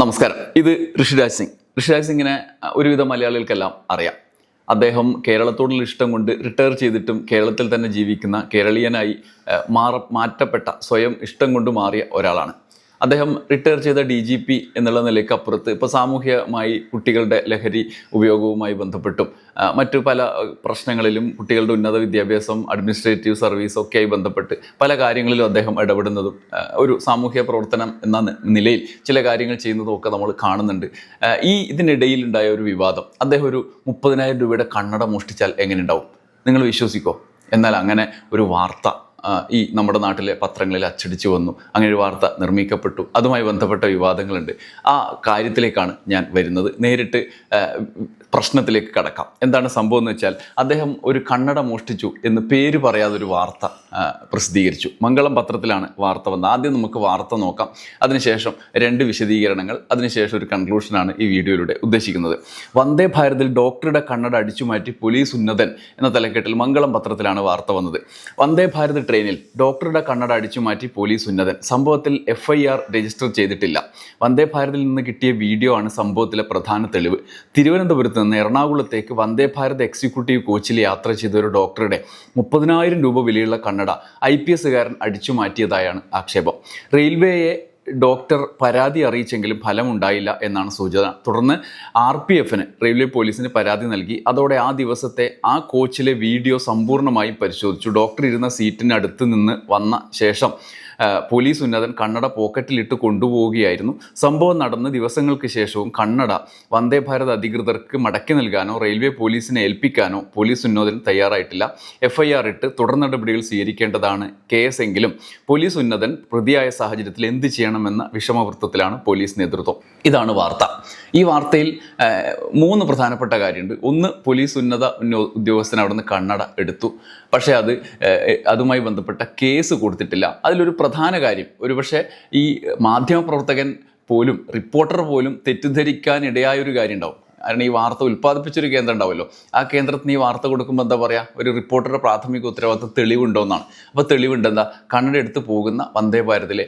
നമസ്കാരം. ഇത് ഋഷിരാജ് സിംഗ്. ഋഷിരാജ് സിംഗിനെ ഒരുവിധ മലയാളികൾക്കെല്ലാം അറിയാം. അദ്ദേഹം കേരളത്തോടുള്ള ഇഷ്ടം കൊണ്ട് റിട്ടയർ ചെയ്തിട്ടും കേരളത്തിൽ തന്നെ ജീവിക്കുന്ന കേരളീയനായി മാറ മാറ്റപ്പെട്ട സ്വയം ഇഷ്ടം കൊണ്ട് മാറിയ ഒരാളാണ്. അദ്ദേഹം റിട്ടയർ ചെയ്ത ഡി ജി പി എന്നുള്ള നിലയ്ക്ക് അപ്പുറത്ത് ഇപ്പോൾ സാമൂഹികമായി കുട്ടികളുടെ ലഹരി ഉപയോഗവുമായി ബന്ധപ്പെട്ടും മറ്റു പല പ്രശ്നങ്ങളിലും കുട്ടികളുടെ ഉന്നത വിദ്യാഭ്യാസം അഡ്മിനിസ്ട്രേറ്റീവ് സർവീസ് ഒക്കെയായി ബന്ധപ്പെട്ട് പല കാര്യങ്ങളിലും അദ്ദേഹം ഇടപെടുന്നതും ഒരു സാമൂഹ്യ പ്രവർത്തനം എന്ന നിലയിൽ ചില കാര്യങ്ങൾ ചെയ്യുന്നതും ഒക്കെ നമ്മൾ കാണുന്നുണ്ട്. ഈ ഇതിനിടയിൽ ഉണ്ടായ ഒരു വിവാദം അദ്ദേഹം ഒരു മുപ്പതിനായിരം രൂപയുടെ കണ്ണട മോഷ്ടിച്ചാൽ എങ്ങനെ ഉണ്ടാവും? നിങ്ങൾ വിശ്വസിക്കോ? എന്നാൽ അങ്ങനെ ഒരു വാർത്ത ഈ നമ്മുടെ നാട്ടിലെ പത്രങ്ങളിൽ അച്ചടിച്ചു വന്നു. അങ്ങനെ ഒരു വാർത്ത നിർമ്മിക്കപ്പെട്ടു. അതുമായി ബന്ധപ്പെട്ട വിവാദങ്ങളുണ്ട്. ആ കാര്യത്തിലേക്കാണ് ഞാൻ വരുന്നത്. നേരിട്ട് പ്രശ്നത്തിലേക്ക് കടക്കാം. എന്താണ് സംഭവം എന്ന് വെച്ചാൽ അദ്ദേഹം ഒരു കണ്ണട മോഷ്ടിച്ചു എന്ന് പേര് പറയാതൊരു വാർത്ത പ്രസിദ്ധീകരിച്ചു. മംഗളം പത്രത്തിലാണ് വാർത്ത വന്നത്. ആദ്യം നമുക്ക് വാർത്ത നോക്കാം. അതിനുശേഷം രണ്ട് വിശദീകരണങ്ങൾ. അതിനുശേഷം ഒരു കൺക്ലൂഷനാണ് ഈ വീഡിയോയിലൂടെ ഉദ്ദേശിക്കുന്നത്. വന്ദേ ഭാരതിൽ ഡോക്ടറുടെ കണ്ണട അടിച്ചു മാറ്റി പോലീസ് ഉന്നതൻ എന്ന തലക്കെട്ടിൽ മംഗളം പത്രത്തിലാണ് വാർത്ത വന്നത്. വന്ദേ ഭാരത് ട്രെയിനിൽ ഡോക്ടറുടെ കണ്ണട അടിച്ചു മാറ്റി പോലീസ് ഉന്നതൻ. സംഭവത്തിൽ എഫ് ഐ ആർ രജിസ്റ്റർ ചെയ്തിട്ടില്ല. വന്ദേ ഭാരതിൽ നിന്ന് കിട്ടിയ വീഡിയോ ആണ് സംഭവത്തിലെ പ്രധാന തെളിവ്. തിരുവനന്തപുരത്ത് നിന്ന് എറണാകുളത്തേക്ക് വന്ദേ ഭാരത് എക്സിക്യൂട്ടീവ് കോച്ചിൽ യാത്ര ചെയ്ത ഒരു ഡോക്ടറുടെ മുപ്പതിനായിരം രൂപ വിലയുള്ള കണ്ണട ഐ പി എസുകാരൻ അടിച്ചു മാറ്റിയതായാണ് ആക്ഷേപം. റെയിൽവേയെ ഡോക്ടർ പരാതി അറിയിച്ചെങ്കിലും ഫലമുണ്ടായില്ല എന്നാണ് സൂചന. തുടർന്ന് ആർ പി എഫിന് റെയിൽവേ പോലീസിന് പരാതി നൽകി. അതോടെ ആ ദിവസത്തെ ആ കോച്ചിലെ വീഡിയോ സമ്പൂർണമായും പരിശോധിച്ചു. ഡോക്ടർ ഇരുന്ന സീറ്റിന് അടുത്ത് നിന്ന് വന്ന ശേഷം പോലീസ് ഉന്നതൻ കണ്ണട പോക്കറ്റിലിട്ട് കൊണ്ടുപോവുകയായിരുന്നു. സംഭവം നടന്ന ദിവസങ്ങൾക്ക് ശേഷവും കണ്ണട വന്ദേ ഭാരത് അധികൃതർക്ക് മടക്കി നൽകാനോ റെയിൽവേ പോലീസിനെ ഏൽപ്പിക്കാനോ പോലീസ് ഉന്നതൻ തയ്യാറായിട്ടില്ല. എഫ് ഐ ആർ ഇട്ട് തുടർ നടപടികൾ സ്വീകരിക്കേണ്ടതാണ് കേസ് എങ്കിലും പോലീസ് ഉന്നതൻ പ്രതിയായ സാഹചര്യത്തിൽ എന്ത് ചെയ്യണമെന്ന വിഷമവൃത്തത്തിലാണ് പോലീസ് നേതൃത്വം. ഇതാണ് വാർത്ത. ഈ വാർത്തയിൽ മൂന്ന് പ്രധാനപ്പെട്ട കാര്യമുണ്ട്. ഒന്ന് പോലീസ് ഉന്നത ഉന്നോ- ഉദ്യോഗസ്ഥൻ അവിടുന്ന് കണ്ണട എടുത്തു. പക്ഷേ അത് അതുമായി ബന്ധപ്പെട്ട കേസ് കൊടുത്തിട്ടില്ല. അതിലൊരു പ്രധാന കാര്യം. ഒരുപക്ഷെ ഈ മാധ്യമപ്രവർത്തകൻ പോലും റിപ്പോർട്ടർ പോലും തെറ്റിദ്ധരിക്കാൻ ഇടയായ ഒരു കാര്യം ഉണ്ടാവും കാരണം ഈ വാർത്ത ഉൽപ്പാദിപ്പിച്ചൊരു കേന്ദ്രം ഉണ്ടാവുമല്ലോ. ആ കേന്ദ്രത്തിന് ഈ വാർത്ത കൊടുക്കുമ്പോൾ എന്താ പറയുക ഒരു റിപ്പോർട്ടറുടെ പ്രാഥമിക ഉത്തരവാദിത്വം തെളിവുണ്ടോ എന്നാണ് അപ്പോൾ തെളിവുണ്ട് എന്താ? കണ്ണട എടുത്ത് പോകുന്ന വന്ദേ ഭാരതിലെ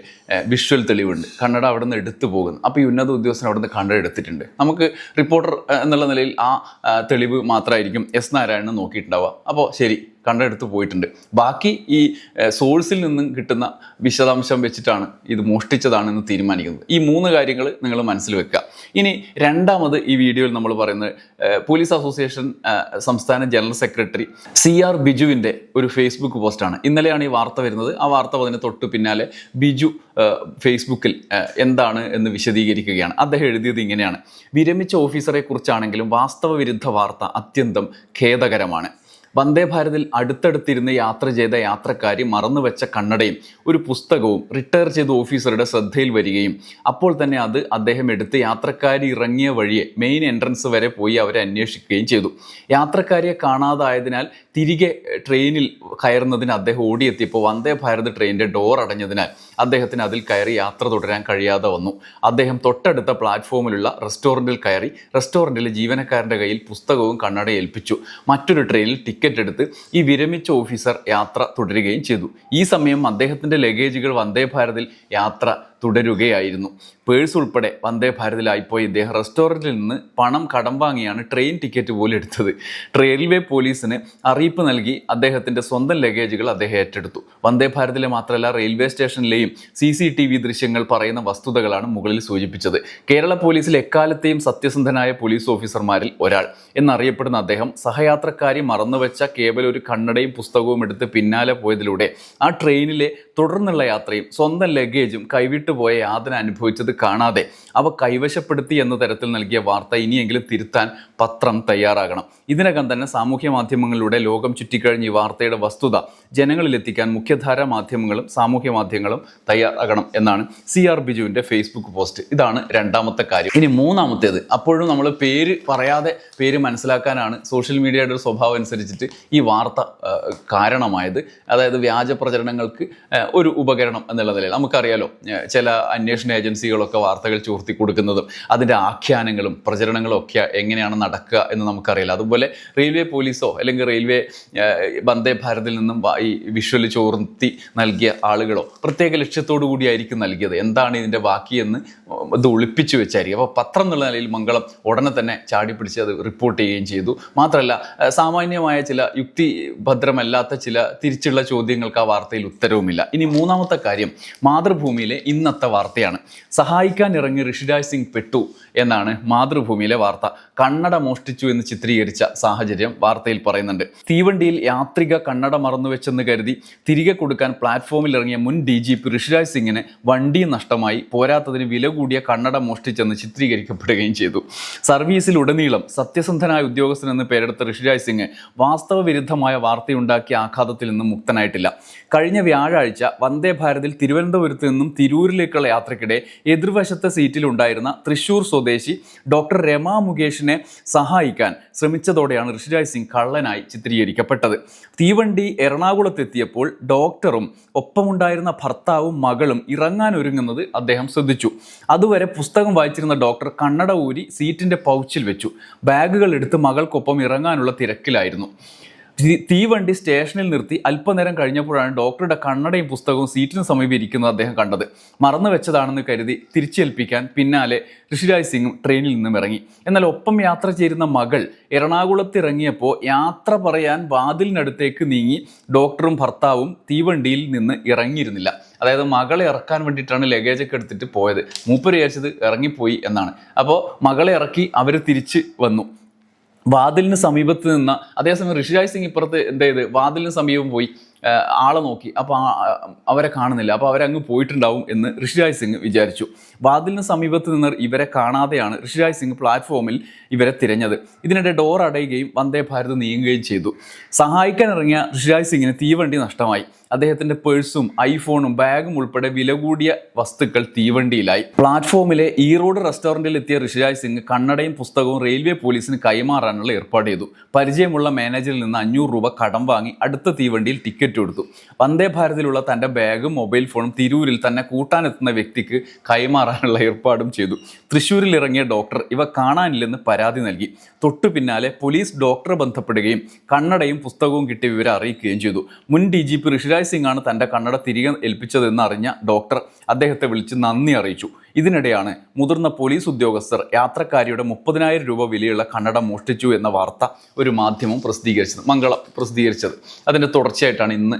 വിഷ്വൽ തെളിവുണ്ട്. കണ്ണട അവിടെ നിന്ന് എടുത്തു പോകുന്നു. അപ്പോൾ ഈ ഉന്നത ഉദ്യോഗസ്ഥൻ അവിടെ നിന്ന് കണ്ണട എടുത്തിട്ടുണ്ട്. നമുക്ക് റിപ്പോർട്ടർ എന്നുള്ള നിലയിൽ ആ, തെളിവ് മാത്രമായിരിക്കും എസ് നാരായണൻ നോക്കിയിട്ടുണ്ടാവുക. അപ്പോൾ ശരി. കണ്ടെടുത്ത് പോയിട്ടുണ്ട്. ബാക്കി ഈ സോഴ്സിൽ നിന്നും കിട്ടുന്ന വിശദാംശം വെച്ചിട്ടാണ് ഇത് മോഷ്ടിച്ചതാണെന്ന് തീരുമാനിക്കുന്നത്. ഈ മൂന്ന് കാര്യങ്ങൾ നിങ്ങൾ മനസ്സിൽ വെക്കുക. ഇനി രണ്ടാമത് ഈ വീഡിയോയിൽ നമ്മൾ പറയുന്നത് പോലീസ് അസോസിയേഷൻ സംസ്ഥാന ജനറൽ സെക്രട്ടറി സി ആർ ബിജുവിന്റെ ഒരു ഫേസ്ബുക്ക് പോസ്റ്റാണ് ഇന്നലെയാണ് ഈ വാർത്ത വരുന്നത്. ആ വാർത്ത അതിന് തൊട്ട് പിന്നാലെ ബിജു ഫേസ്ബുക്കിൽ എന്താണ് എന്ന് വിശദീകരിക്കുകയാണ്. അദ്ദേഹം എഴുതിയത് ഇങ്ങനെയാണ്. വിരമിച്ച ഓഫീസറെ കുറിച്ചാണെങ്കിലും വാസ്തവ വിരുദ്ധ വാർത്ത അത്യന്തം ഖേദകരമാണ്. വന്ദേ ഭാരതിൽ അടുത്തടുത്തിരുന്ന് യാത്ര ചെയ്ത യാത്രക്കാരി മറന്നുവെച്ച കണ്ണടയും ഒരു പുസ്തകവും റിട്ടയർ ചെയ്ത ഓഫീസറുടെ ശ്രദ്ധയിൽ വരികയും അപ്പോൾ തന്നെ അത് അദ്ദേഹം എടുത്ത് യാത്രക്കാരി ഇറങ്ങിയ വഴിയെ മെയിൻ എൻട്രൻസ് വരെ പോയി അവരെ അന്വേഷിക്കുകയും ചെയ്തു. യാത്രക്കാരിയെ കാണാതായതിനാൽ തിരികെ ട്രെയിനിൽ കയറുന്നതിന് അദ്ദേഹം ഓടിയെത്തിയപ്പോൾ വന്ദേ ഭാരത് ട്രെയിനിന്റെ ഡോർ അടഞ്ഞതിനാൽ അദ്ദേഹത്തിന് അതിൽ കയറി യാത്ര തുടരാൻ കഴിയാതെ വന്നു. അദ്ദേഹം തൊട്ടടുത്ത പ്ലാറ്റ്ഫോമിലുള്ള റെസ്റ്റോറന്റിൽ കയറി റെസ്റ്റോറന്റിലെ ജീവനക്കാരന്റെ കയ്യിൽ പുസ്തകവും കണ്ണട ഏൽപ്പിച്ചു. മറ്റൊരു ട്രെയിനിൽ ടിക്കറ്റ് എടുത്ത് ഈ വിരമിച്ച ഓഫീസർ യാത്ര തുടരുകയും ചെയ്തു. ഈ സമയം അദ്ദേഹത്തിന്റെ ലഗേജുകൾ വന്ദേ ഭാരതിൽ യാത്ര തുടരുകയായിരുന്നു. പേഴ്സ് ഉൾപ്പെടെ വന്ദേ ഭാരതിലായിപ്പോയി ഇദ്ദേഹം റെസ്റ്റോറന്റിൽ നിന്ന് പണം കടം വാങ്ങിയാണ് ട്രെയിൻ ടിക്കറ്റ് പോലും എടുത്തത്. റെയിൽവേ പോലീസിന് അറിയിപ്പ് നൽകി അദ്ദേഹത്തിന്റെ സ്വന്തം ലഗേജുകൾ അദ്ദേഹം ഏറ്റെടുത്തു. വന്ദേ ഭാരതിലെ മാത്രമല്ല റെയിൽവേ സ്റ്റേഷനിലെയും സി സി ടി വി ദൃശ്യങ്ങൾ പറയുന്ന വസ്തുതകളാണ് മുകളിൽ സൂചിപ്പിച്ചത്. കേരള പോലീസിൽ എക്കാലത്തെയും സത്യസന്ധനായ പോലീസ് ഓഫീസർമാരിൽ ഒരാൾ എന്നറിയപ്പെടുന്ന അദ്ദേഹം സഹയാത്രക്കാരി മറന്നുവെച്ച കേവലം ഒരു കണ്ണടയും പുസ്തകവും എടുത്ത് പിന്നാലെ പോയതിലൂടെ ആ ട്രെയിനിലെ തുടർന്നുള്ള യാത്രയും സ്വന്തം ലഗേജും കൈവിട്ടു പോയ യാതന അനുഭവിച്ചത് കാണാതെ അവ കൈവശപ്പെടുത്തി എന്ന തരത്തിൽ നൽകിയ വാർത്ത ഇനിയെങ്കിലും തിരുത്താൻ പത്രം തയ്യാറാകണം. ഇതിനകം തന്നെ സാമൂഹ്യ മാധ്യമങ്ങളിലൂടെ ലോകം ചുറ്റിക്കഴിഞ്ഞ് ഈ വാർത്തയുടെ വസ്തുത ജനങ്ങളിലെത്തിക്കാൻ മുഖ്യധാര മാധ്യമങ്ങളും സാമൂഹ്യ മാധ്യമങ്ങളും തയ്യാറാകണം എന്നാണ് സി ആർ ബിജുവിന്റെ ഫേസ്ബുക്ക് പോസ്റ്റ്. ഇതാണ് രണ്ടാമത്തെ കാര്യം. ഇനി മൂന്നാമത്തേത് അപ്പോഴും നമ്മൾ പേര് പറയാതെ പേര് മനസ്സിലാക്കാനാണ് സോഷ്യൽ മീഡിയയുടെ ഒരു സ്വഭാവം അനുസരിച്ചിട്ട് ഈ വാർത്ത കാരണമായത്. അതായത് വ്യാജ പ്രചരണങ്ങൾക്ക് ഒരു ഉപകരണം എന്നുള്ള നിലയിൽ. നമുക്കറിയാലോ ആ, ചില അന്വേഷണ ഏജൻസികളൊക്കെ വാർത്തകൾ ചോർത്തി കൊടുക്കുന്നതും അതിന്റെ ആഖ്യാനങ്ങളും പ്രചരണങ്ങളും ഒക്കെ എങ്ങനെയാണ് നടക്കുക എന്ന് നമുക്കറിയില്ല. അതുപോലെ റെയിൽവേ പോലീസോ അല്ലെങ്കിൽ റെയിൽവേ വന്ദേ ഭാരതിൽ നിന്നും ഈ വിഷ്വൽ ചോർത്തി നൽകിയ ആളുകളോ പ്രത്യേക ലക്ഷ്യത്തോടു കൂടിയായിരിക്കും നൽകിയത്. എന്താണ് ഇതിന്റെ ബാക്കി എന്ന് ഇത് ഒളിപ്പിച്ചു വെച്ചായിരിക്കും. അപ്പോൾ പത്രം എന്നുള്ള നിലയിൽ മംഗളം ഉടനെ തന്നെ ചാടി പിടിച്ച് അത് റിപ്പോർട്ട് ചെയ്യുകയും ചെയ്തു. മാത്രമല്ല സാമാന്യമായ ചില യുക്തിഭദ്രമല്ലാത്ത ചില തിരിച്ചുള്ള ചോദ്യങ്ങൾക്ക് ആ വാർത്തയിൽ ഉത്തരവുമില്ല. ഇനി മൂന്നാമത്തെ കാര്യം മാതൃഭൂമിയിലെ ഇന്നത്തെ വാർത്തയാണ്. സഹായിക്കാൻ ഇറങ്ങി ഋഷിരാജ് സിംഗ് പെട്ടു എന്നാണ് മാതൃഭൂമിയിലെ വാർത്ത. കണ്ണട മോഷ്ടിച്ചു എന്ന് ചിത്രീകരിച്ച സാഹചര്യം വാർത്തയിൽ പറയുന്നുണ്ട്. തീവണ്ടിയിൽ യാത്രിക കണ്ണട മറന്നുവെച്ചെന്ന് കരുതി തിരികെ കൊടുക്കാൻ പ്ലാറ്റ്ഫോമിൽ ഇറങ്ങിയ മുൻ ഡി ജി പി ഋഷിരാജ് സിംഗിന് വണ്ടി നഷ്ടമായി. പോരാത്തതിന് വില കൂടിയ കണ്ണട മോഷ്ടിച്ചെന്ന് ചിത്രീകരിക്കപ്പെടുകയും ചെയ്തു. സർവീസിലുടനീളം സത്യസന്ധനായ ഉദ്യോഗസ്ഥൻ എന്ന് പേരെടുത്ത ഋഷിരാജ് സിംഗ് വാസ്തവ വിരുദ്ധമായ വാർത്തയുണ്ടാക്കിയ ആഘാതത്തിൽ നിന്നും മുക്തനായിട്ടില്ല. കഴിഞ്ഞ വ്യാഴാഴ്ച വന്ദേ ഭാരതിൽ തിരുവനന്തപുരത്ത് നിന്നും തിരൂരിലേക്കുള്ള യാത്രക്കിടെ എതിർവശത്തെ സീറ്റിലുണ്ടായിരുന്ന തൃശൂർ സ്വദേശി ഡോക്ടർ രമ മുകേഷിനെ സഹായിക്കാൻ ശ്രമിച്ചതോടെയാണ് ഋഷിരാജ് സിംഗ് കള്ളനായി ചിത്രീകരിക്കപ്പെട്ടത്. തീവണ്ടി എറണാകുളത്തെത്തിയപ്പോൾ ഡോക്ടറും ഒപ്പമുണ്ടായിരുന്ന ഭർത്താവും മകളും ഇറങ്ങാൻ ഒരുങ്ങുന്നത് അദ്ദേഹം ശ്രദ്ധിച്ചു. അതുവരെ പുസ്തകം വായിച്ചിരുന്ന ഡോക്ടർ കണ്ണട ഊരി സീറ്റിന്റെ പൗച്ചിൽ വെച്ചു. ബാഗുകൾ എടുത്ത് മകൾക്കൊപ്പം ഇറങ്ങാനുള്ള തിരക്കിലായിരുന്നു. തീവണ്ടി സ്റ്റേഷനിൽ നിർത്തി അല്പനേരം കഴിഞ്ഞപ്പോഴാണ് ഡോക്ടറുടെ കണ്ണടയും പുസ്തകവും സീറ്റിന് സമീപം ഇരിക്കുന്നത് അദ്ദേഹം കണ്ടത്. മറന്നു വെച്ചതാണെന്ന് കരുതി തിരിച്ചേൽപ്പിക്കാൻ പിന്നാലെ ഋഷിരാജ് സിംഗും ട്രെയിനിൽ നിന്നും ഇറങ്ങി. എന്നാൽ ഒപ്പം യാത്ര ചേരുന്ന മകൾ എറണാകുളത്ത് ഇറങ്ങിയപ്പോൾ യാത്ര പറയാൻ വാതിലിനടുത്തേക്ക് നീങ്ങി ഡോക്ടറും ഭർത്താവും തീവണ്ടിയിൽ നിന്ന് ഇറങ്ങിയിരുന്നില്ല. അതായത് മകളെ ഇറക്കാൻ വേണ്ടിയിട്ടാണ് ലഗേജൊക്കെ എടുത്തിട്ട് പോയത്. മൂപ്പര് വിചാരിച്ചത് ഇറങ്ങിപ്പോയി എന്നാണ്. അപ്പോൾ മകളെ ഇറക്കി അവർ തിരിച്ച് വന്നു. വാതിലിന് സമീപത്ത് നിന്ന അതേസമയം ഋഷിരാജ് സിംഗ് ഇപ്പുറത്ത് എന്ത് ചെയ്ത്? വാതിലിന് സമീപം പോയി ആളെ നോക്കി. അപ്പോൾ അവരെ കാണുന്നില്ല. അപ്പോൾ അവരങ്ങ് പോയിട്ടുണ്ടാവും എന്ന് ഋഷിരാജ് സിംഗ് വിചാരിച്ചു. വാതിലിന് സമീപത്ത് നിന്ന് ഇവരെ കാണാതെയാണ് ഋഷിരാജ് സിംഗ് പ്ലാറ്റ്ഫോമിൽ ഇവരെ തിരഞ്ഞത്. ഇതിനിടെ ഡോർ അടയുകയും വന്ദേ ഭാരത് നീങ്ങുകയും ചെയ്തു. സഹായിക്കാൻ ഇറങ്ങിയ ഋഷിരാജ് സിംഗിന് തീവണ്ടി നഷ്ടമായി. അദ്ദേഹത്തിന്റെ പേഴ്സും ഐഫോണും ബാഗും ഉൾപ്പെടെ വില കൂടിയ വസ്തുക്കൾ തീവണ്ടിയിലായി. പ്ലാറ്റ്ഫോമിലെ ഈറോഡ് റെസ്റ്റോറന്റിൽ എത്തിയ ഋഷിരാജ് സിംഗ് കണ്ണടയും പുസ്തകവും റെയിൽവേ പോലീസിന് കൈമാറാനുള്ള ഏർപ്പാട് ചെയ്തു. പരിചയമുള്ള മാനേജറിൽ നിന്ന് അഞ്ഞൂറ് രൂപ കടം വാങ്ങി അടുത്ത തീവണ്ടിയിൽ ടിക്കറ്റ് കൊടുത്തു വന്ദേ ഭാരതിലുള്ള തന്റെ ബാഗും മൊബൈൽ ഫോണും തിരൂരിൽ തന്നെ കൂട്ടാനെത്തുന്ന വ്യക്തിക്ക് കൈമാറാനുള്ള ഏർപ്പാടും ചെയ്തു. തൃശ്ശൂരിൽ ഇറങ്ങിയ ഡോക്ടർ ഇവ കാണാനില്ലെന്ന് പരാതി നൽകി. തൊട്ടു പിന്നാലെ പോലീസ് ഡോക്ടറെ ബന്ധപ്പെടുകയും കണ്ണടയും പുസ്തകവും കിട്ടി വിവരം അറിയിക്കുകയും ചെയ്തു. മുൻ D G P Rishiraj Singh ആണ് തന്റെ കണ്ണട തിരികെ ഏൽപ്പിച്ചതെന്ന് അറിഞ്ഞ ഡോക്ടർ അദ്ദേഹത്തെ വിളിച്ച് നന്ദി അറിയിച്ചു. ഇതിനിടെയാണ് മുതിർന്ന പോലീസ് ഉദ്യോഗസ്ഥർ യാത്രക്കാരിയുടെ മുപ്പതിനായിരം രൂപ വിലയുള്ള കണ്ണട മോഷ്ടിച്ചു എന്ന വാർത്ത ഒരു മാധ്യമം പ്രസിദ്ധീകരിച്ചത് മംഗളം പ്രസിദ്ധീകരിച്ചത്. അതിന്റെ തുടർച്ചയായിട്ടാണ് ഇന്ന്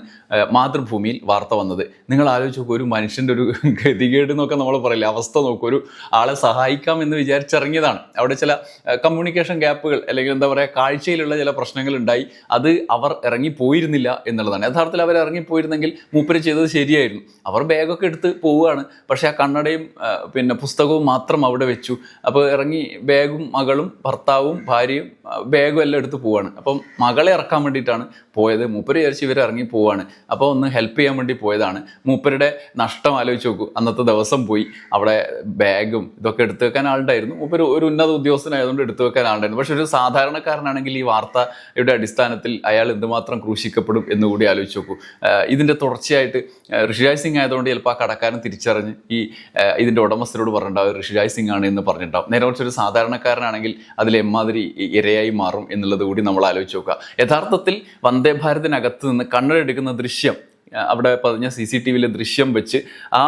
മാതൃഭൂമിയിൽ വാർത്ത വന്നത്. നിങ്ങൾ ആലോചിച്ച് നോക്കുക ഒരു മനുഷ്യന്റെ ഒരു ഗതികേട് എന്നൊക്കെ നമ്മൾ പറയില്ല? അവസ്ഥ നോക്കുക ഒരു ആളെ സഹായിക്കാം എന്ന് വിചാരിച്ചിറങ്ങിയതാണ്. അവിടെ ചില കമ്മ്യൂണിക്കേഷൻ ഗ്യാപ്പുകൾ അല്ലെങ്കിൽ എന്താ പറയുക കാഴ്ചയിലുള്ള ചില പ്രശ്നങ്ങൾ ഉണ്ടായി. അത് അവർ ഇറങ്ങിപ്പോയിരുന്നില്ല എന്നുള്ളതാണ്. യഥാർത്ഥത്തിൽ അവർ ഇറങ്ങിപ്പോയിരുന്നെങ്കിൽ മൂപ്പര് ചെയ്തത് ശരിയായിരുന്നു. അവർ ബാഗൊക്കെ എടുത്ത് പോവുകയാണ്. പക്ഷേ ആ കണ്ണടയും പിന്നെ പുസ്തകവും മാത്രം അവിടെ വെച്ചു. അപ്പോൾ ഇറങ്ങി ബാഗും മകളും ഭർത്താവും ഭാര്യയും ബാഗും എല്ലാം എടുത്ത് പോവാണ്. അപ്പം മകളെ ഇറക്കാൻ വേണ്ടിയിട്ടാണ് പോയത്. മൂപ്പര് വിചാരിച്ച് ഇവർ ഇറങ്ങി പോവാണ്. അപ്പോൾ ഒന്ന് ഹെൽപ്പ് ചെയ്യാൻ വേണ്ടി പോയതാണ്. മൂപ്പരുടെ നഷ്ടം ആലോചിച്ച് നോക്കൂ. അന്നത്തെ ദിവസം പോയി. അവിടെ ബാഗും ഇതൊക്കെ എടുത്തു വെക്കാൻ ആളുണ്ടായിരുന്നു. മൂപ്പര് ഒരു ഉന്നത ഉദ്യോഗസ്ഥനായതുകൊണ്ട് എടുത്തു വെക്കാൻ ആളുണ്ടായിരുന്നു. പക്ഷെ ഒരു സാധാരണക്കാരനാണെങ്കിൽ ഈ വാർത്തയുടെ അടിസ്ഥാനത്തിൽ അയാൾ എന്തുമാത്രം ക്രൂശിക്കപ്പെടും എന്നുകൂടി ആലോചിച്ച് നോക്കൂ. ഇതിന്റെ തുടർച്ചയായിട്ട് ഋഷിരാജ് സിംഗ് ആയതുകൊണ്ട് ചിലപ്പോൾ ആ കടക്കാരൻ തിരിച്ചറിഞ്ഞ് ഈ ഇതിന്റെ ഉടമസ്ഥരോട് പറഞ്ഞിട്ടുണ്ടാവും ഋഷിരാജ് സിംഗ് ആണ് എന്ന് പറഞ്ഞിട്ടുണ്ടാവും നേരെ കുറച്ചൊരു സാധാരണക്കാരനാണെങ്കിൽ അതിൽ എമ്മാതിരി ഇരയായി മാറും എന്നുള്ളത് കൂടി നമ്മൾ ആലോചിച്ച് നോക്കുക. യഥാർത്ഥത്തിൽ വന്ദേ ഭാരതിനകത്ത് നിന്ന് കണ്ണെടുക്കുന്ന ദൃശ്യം അവിടെ പതിഞ്ഞ സി സി ടി വിയിലെ ദൃശ്യം വെച്ച് ആ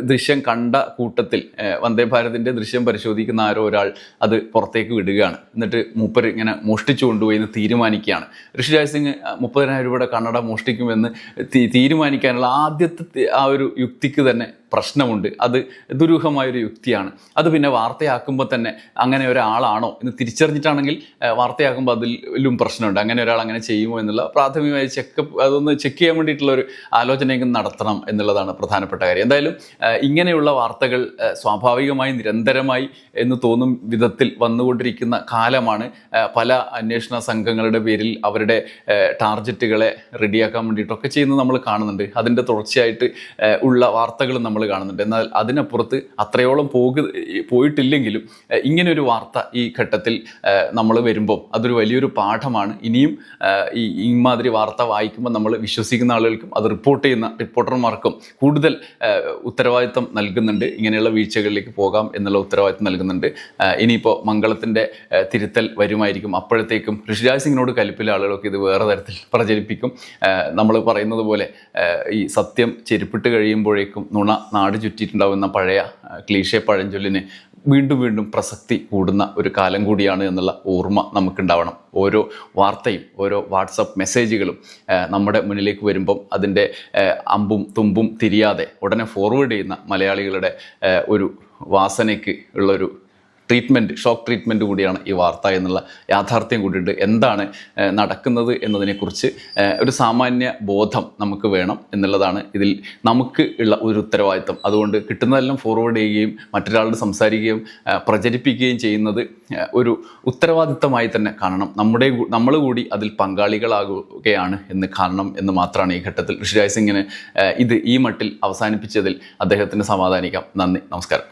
ദൃശ്യം കണ്ട കൂട്ടത്തിൽ വന്ദേ ഭാരതിന്റെ ദൃശ്യം പരിശോധിക്കുന്ന ആരോ ഒരാൾ അത് പുറത്തേക്ക് വിടുകയാണ്. എന്നിട്ട് മൂപ്പർ ഇങ്ങനെ മോഷ്ടിച്ചു കൊണ്ടുപോയി എന്ന് തീരുമാനിക്കുകയാണ്. ഋഷിരാജ് സിംഗ് മുപ്പതിനായിരം രൂപയുടെ കണ്ണട മോഷ്ടിക്കുമെന്ന് തീരുമാനിക്കാനുള്ള ആദ്യത്തെ ആ ഒരു യുക്തിക്ക് തന്നെ പ്രശ്നമുണ്ട്. അത് ദുരൂഹമായൊരു യുക്തിയാണ്. അത് പിന്നെ വാർത്തയാക്കുമ്പോൾ തന്നെ അങ്ങനെ ഒരാളാണോ എന്ന് തിരിച്ചറിഞ്ഞിട്ടാണെങ്കിൽ വാർത്തയാക്കുമ്പോൾ അതിലും പ്രശ്നമുണ്ട്. അങ്ങനെ ഒരാൾ അങ്ങനെ ചെയ്യുമോ എന്നുള്ള പ്രാഥമികമായി ചെക്കപ്പ് അതൊന്ന് ചെക്ക് ചെയ്യാൻ വേണ്ടിയിട്ടുള്ള ഒരു ആലോചനയെങ്കിലും നടത്തണം എന്നുള്ളതാണ് പ്രധാനപ്പെട്ട കാര്യം. എന്തായാലും ഇങ്ങനെയുള്ള വാർത്തകൾ സ്വാഭാവികമായി നിരന്തരമായി എന്ന് തോന്നും വിധത്തിൽ വന്നുകൊണ്ടിരിക്കുന്ന കാലമാണ് പല അന്വേഷണ സംഘങ്ങളുടെ പേരിൽ അവരുടെ ടാർജറ്റുകളെ റെഡിയാക്കാൻ വേണ്ടിയിട്ടൊക്കെ ചെയ്യുന്നത് നമ്മൾ കാണുന്നുണ്ട്. അതിന്റെ തുടർച്ചയായിട്ട് ഉള്ള വാർത്തകളും നമ്മൾ കാണുന്നുണ്ട്. എന്നാൽ അതിനപ്പുറത്ത് അത്രയോളം പോകു പോയിട്ടില്ലെങ്കിലും ഇങ്ങനെയൊരു വാർത്ത ഈ ഘട്ടത്തിൽ നമ്മൾ വരുമ്പോൾ അതൊരു വലിയൊരു പാഠമാണ്. ഇനിയും ഈ ഇമാതിരി വാർത്ത വായിക്കുമ്പോൾ നമ്മൾ വിശ്വസിക്കുന്ന ആളുകൾക്കും അത് റിപ്പോർട്ട് ചെയ്യുന്ന റിപ്പോർട്ടർമാർക്കും കൂടുതൽ ഉത്തരവാദിത്തം നൽകുന്നുണ്ട്. ഇങ്ങനെയുള്ള വീഴ്ചകളിലേക്ക് പോകാം എന്നുള്ള ഉത്തരവാദിത്തം നൽകുന്നുണ്ട്. ഇനിയിപ്പോൾ മംഗളത്തിന്റെ തിരുത്തൽ വരുമായിരിക്കും. അപ്പോഴത്തേക്കും ഋഷിരാജ് സിംഗിനോട് കലിപ്പിലെ ആളുകളൊക്കെ ഇത് വേറെ തരത്തിൽ പ്രചരിപ്പിക്കും. നമ്മൾ പറയുന്നത് പോലെ ഈ സത്യം ചെരുപ്പിട്ട് കഴിയുമ്പോഴേക്കും നുണ നാട് ചുറ്റിയിട്ടുണ്ടാവുന്ന പഴയ ക്ലീഷേ പഴഞ്ചൊല്ലിന് വീണ്ടും വീണ്ടും പ്രസക്തി കൂടുന്ന ഒരു കാലം കൂടിയാണ് എന്നുള്ള ഓർമ്മ നമുക്കുണ്ടാവണം. ഓരോ വാർത്തയും ഓരോ വാട്സപ്പ് മെസ്സേജുകളും നമ്മുടെ മുന്നിലേക്ക് വരുമ്പം അതിന്റെ അമ്പും തുമ്പും തിരിയാതെ ഉടനെ ഫോർവേഡ് ചെയ്യുന്ന മലയാളികളുടെ ഒരു വാസനയ്ക്ക് ഉള്ളൊരു ട്രീറ്റ്മെന്റ് ഷോക്ക് ട്രീറ്റ്മെന്റ് കൂടിയാണ് ഈ വാർത്ത എന്നുള്ള യാഥാർത്ഥ്യം കൂടിയിട്ട് എന്താണ് നടക്കുന്നത് എന്നതിനെക്കുറിച്ച് ഒരു സാമാന്യ ബോധം നമുക്ക് വേണം എന്നുള്ളതാണ് ഇതിൽ നമുക്ക് ഉള്ള ഒരു ഉത്തരവാദിത്തം അതുകൊണ്ട് കിട്ടുന്നതെല്ലാം ഫോർവേഡ് ചെയ്യുകയും മറ്റൊരാളോട് സംസാരിക്കുകയും പ്രചരിപ്പിക്കുകയും ചെയ്യുന്നത് ഒരു ഉത്തരവാദിത്തമായി തന്നെ കാണണം. നമ്മുടെ നമ്മൾ കൂടി അതിൽ പങ്കാളികളാകുകയാണ് എന്ന് കാണണം എന്ന് മാത്രമാണ് ഈ ഘട്ടത്തിൽ. ഋഷിരാജ് സിംഗിന് ഇത് ഈ മട്ടിൽ അവസാനിപ്പിച്ചതിൽ അദ്ദേഹത്തിന് സമാധാനിക്കാം. നന്ദി. നമസ്കാരം.